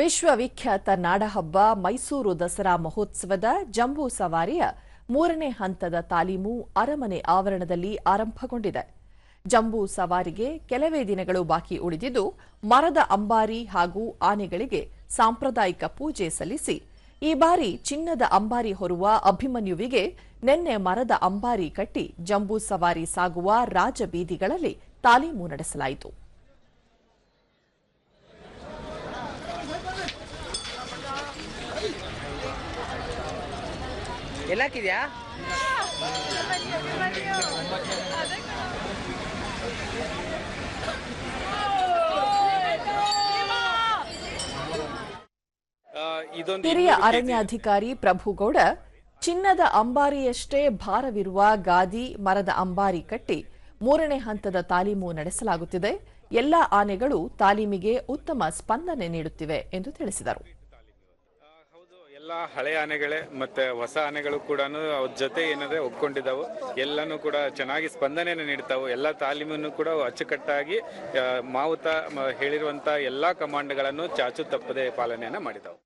ವಿಶ್ವವಿಖ್ಯಾತ ನಾಡಹಬ್ಬ ಮೈಸೂರು ದಸರಾ ಮಹೋತ್ಸವದ ಜಂಬೂ ಸವಾರಿಯ ಮೂರನೇ ಹಂತದ ತಾಲೀಮು ಅರಮನೆ ಆವರಣದಲ್ಲಿ ಆರಂಭಗೊಂಡಿದೆ. ಜಂಬೂ ಸವಾರಿಗೆ ಕೆಲವೇ ದಿನಗಳು ಬಾಕಿ ಉಳಿದಿದ್ದು, ಮರದ ಅಂಬಾರಿ ಹಾಗೂ ಆನೆಗಳಿಗೆ ಸಾಂಪ್ರದಾಯಿಕ ಪೂಜೆ ಸಲ್ಲಿಸಿ, ಈ ಬಾರಿ ಚಿನ್ನದ ಅಂಬಾರಿ ಹೊರುವ ಅಭಿಮನ್ಯುವಿಗೆ ನಿನ್ನೆ ಮರದ ಅಂಬಾರಿ ಕಟ್ಟಿ ಜಂಬೂ ಸವಾರಿ ಸಾಗುವ ರಾಜಬೀದಿಗಳಲ್ಲಿ ತಾಲೀಮು ನಡೆಸಲಾಯಿತು. ಎಲ್ಲಾಕಿದ್ಯಾ? ಆ, ಇದೊಂದು ಹಿರಿಯ ಅರಣ್ಯಾಧಿಕಾರಿ ಪ್ರಭುಗೌಡ ಚಿನ್ನದ ಅಂಬಾರಿಯಷ್ಟೇ ಭಾರವಿರುವ ಗಾದಿ ಮರದ ಅಂಬಾರಿ ಕಟ್ಟಿ ಮೂರನೇ ಹಂತದ ತಾಲೀಮು ನಡೆಸಲಾಗುತ್ತಿದೆ. ಎಲ್ಲ ಆನೆಗಳು ತಾಲೀಮಿಗೆ ಉತ್ತಮ ಸ್ಪಂದನೆ ನೀಡುತ್ತಿವೆ ಎಂದು ತಿಳಿಸಿದರು. ಎಲ್ಲ ಹಳೆ ಆನೆಗಳೇ ಮತ್ತೆ ಹೊಸ ಆನೆಗಳು ಕೂಡ ಅವ್ರ ಜೊತೆ ಏನಂದ್ರೆ ಒಪ್ಕೊಂಡಿದ್ದಾವೆ. ಎಲ್ಲಾನು ಕೂಡ ಚೆನ್ನಾಗಿ ಸ್ಪಂದನೆಯನ್ನು ನೀಡ್ತಾವು. ಎಲ್ಲ ತಾಲೀಮನ್ನು ಕೂಡ ಅಚ್ಚುಕಟ್ಟಾಗಿ ಮಾವುತ ಹೇಳಿರುವಂತ ಎಲ್ಲಾ ಕಮಾಂಡ್ಗಳನ್ನು ಚಾಚು ತಪ್ಪದೆ ಪಾಲನೆಯನ್ನ ಮಾಡಿದಾವು.